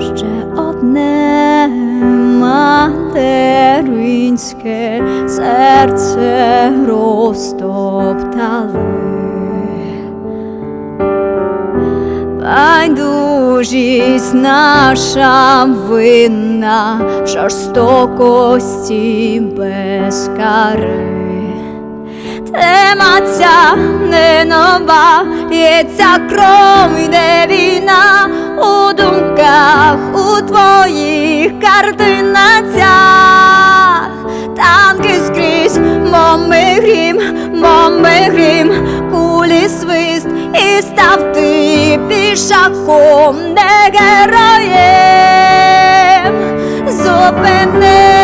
ще одне материнське серце розтоптали. Байдужість наша винна жорстокості без кари. Тема ця не нова, лється кров, йде війна твоїх картинацях. Танки скрізь, моми грім, моми грім, кулі свист, і став ти пішаком, не героєм. Зупини